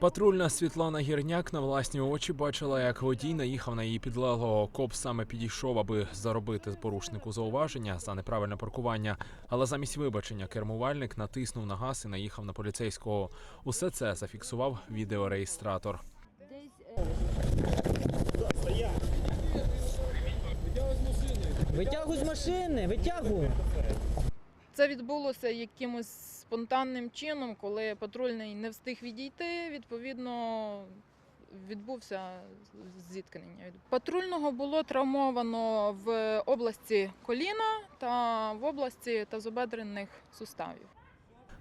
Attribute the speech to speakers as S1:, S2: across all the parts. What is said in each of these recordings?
S1: Патрульна Світлана Гірняк на власні очі бачила, як водій наїхав на її підлеглого. Коп саме підійшов, аби заробити порушнику зауваження за неправильне паркування. Але замість вибачення кермувальник натиснув на газ і наїхав на поліцейського. Усе це зафіксував відеореєстратор.
S2: Витягуй з машини, витягуй.
S3: Це відбулося якимось спонтанним чином, коли патрульний не встиг відійти. Відповідно, відбувся зіткнення. Патрульного було травмовано в області коліна та в області тазобедрених суставів.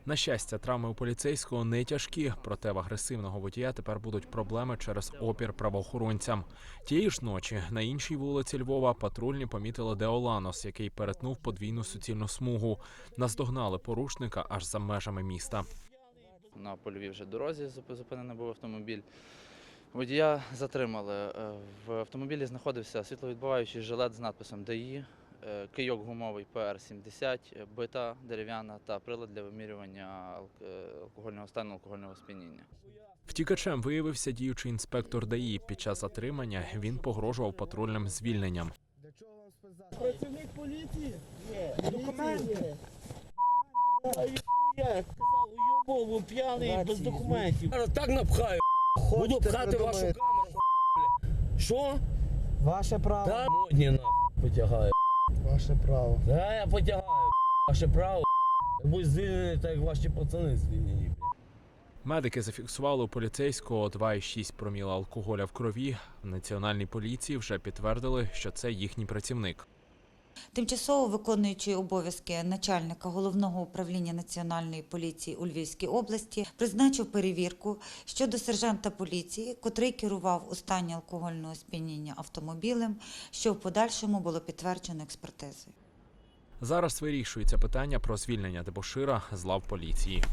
S1: На щастя, травми у поліцейського не тяжкі, проте в агресивного водія тепер будуть проблеми через опір правоохоронцям. Тієї ж ночі на іншій вулиці Львова патрульні помітили Деоланос, який перетнув подвійну суцільну смугу. Наздогнали порушника аж за межами міста.
S4: На польовій вже дорозі зуп- зупинений був автомобіль. Водія затримали. Е, В автомобілі знаходився світловідбиваючий жилет з надписом ДАІ, кийок гумовий ПР-70, е, бита дерев'яна та прилад для вимірювання е, алкогольного стану, алкогольного сп'яніння.
S1: Втікачем виявився діючий інспектор ДАІ. Під час затримання він погрожував патрульним звільненням.
S5: Працівник поліції? Документи? Я сказав, уйобову, п'яний, без документів.
S6: Зараз так напхаю. Буду пхати вашу камеру. Що?
S2: Ваше право.
S6: Та модні нахуй потягаю.
S5: Ваше право.
S6: Да, я потягаю. Ваше право. Будь звільнений, так як ваші пацани звільнені.
S1: Медики зафіксували у поліцейського 2,6 проміла алкоголя в крові. В національній поліції вже підтвердили, що це їхній працівник.
S7: Тимчасово виконуючий обов'язки начальника головного управління національної поліції у Львівській області призначив перевірку щодо сержанта поліції, котрий керував у стані алкогольного сп'яніння автомобілем, що в подальшому було підтверджено експертизою.
S1: Зараз вирішується питання про звільнення дебошира з лав поліції.